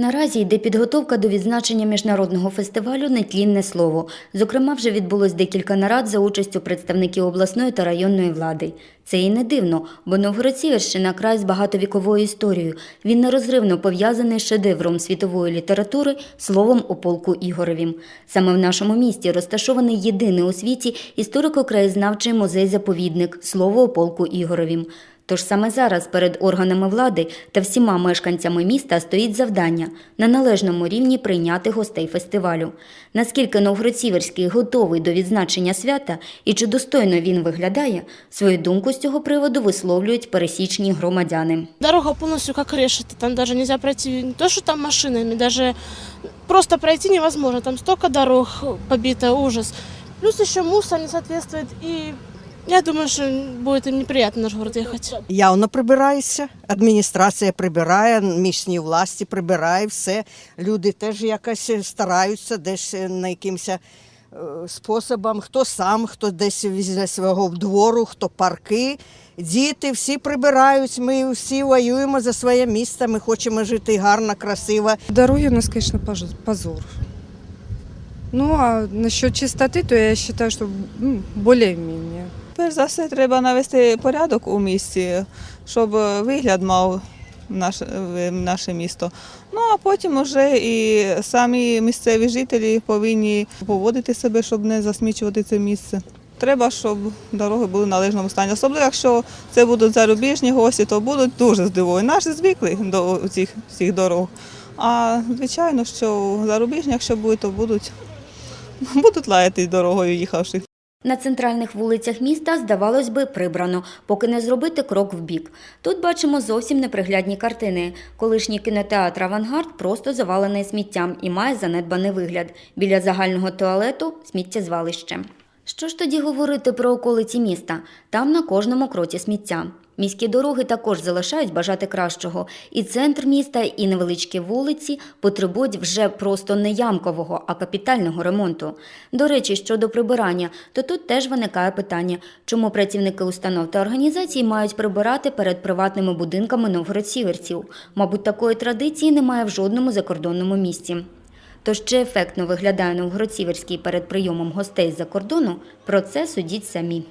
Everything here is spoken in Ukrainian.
Наразі йде підготовка до відзначення міжнародного фестивалю Нетлінне слово. Зокрема, вже відбулось декілька нарад за участю представників обласної та районної влади. Це і не дивно, бо Новгород-Сіверщина – край з багатовіковою історією. Він нерозривно пов'язаний з шедевром світової літератури словом о полку Ігоревім. Саме в нашому місті розташований єдиний у світі історико-краєзнавчий музей-заповідник слово о полку Ігоревім. Тож саме зараз перед органами влади та всіма мешканцями міста стоїть завдання на належному рівні прийняти гостей фестивалю. Наскільки Новгород-Сіверський готовий до відзначення свята і чи достойно він виглядає, свою думку з цього приводу висловлюють пересічні громадяни. Дорога полностью как решета, там даже нельзя пройти, не то что там машинами, даже просто пройти невозможно, там столько дорог побито, ужас. Плюс еще мусор не соответствует, и я думаю, что будет им неприятно в наш город ехать. Явно прибирається. Адміністрація прибирає, місні власті прибирає все. Люди теж якось стараються десь на якимось е, способом. Хто сам, хто десь візьме свого двору, хто парки. Діти всі прибирають. Ми всі воюємо за своє місто. Ми хочемо жити гарно, красиво. Дороги у нас, конечно, пож- позор. Ну, а насчет чистоты, то я считаю, что м, более-менее. Перш за все, треба навести порядок у місті, щоб вигляд мав наше, наше місто. Ну а потім вже і самі місцеві жителі повинні поводити себе, щоб не засмічувати це місце. Треба, щоб дороги були в належному стані. Особливо, якщо це будуть зарубіжні гості, то будуть дуже здивовані. Наші звикли до цих всіх дорог. А звичайно, що зарубіжні, якщо будуть, то будуть, будуть лаяти дорогою їхавши. На центральних вулицях міста, здавалось би, прибрано, поки не зробити крок вбік. Тут бачимо зовсім неприглядні картини. Колишній кінотеатр Авангард просто завалений сміттям і має занедбаний вигляд. Біля загального туалету сміттєзвалище. Що ж тоді говорити про околиці міста? Там на кожному кроці сміття. Міські дороги також залишають бажати кращого. І центр міста, і невеличкі вулиці потребують вже просто не ямкового, а капітального ремонту. До речі, щодо прибирання, то тут теж виникає питання, чому працівники установ та організацій мають прибирати перед приватними будинками новгород-сіверців. Мабуть, такої традиції немає в жодному закордонному місті. Тож чи ефектно виглядає Новгород-Сіверський перед прийомом гостей з-за кордону, про це судіть самі.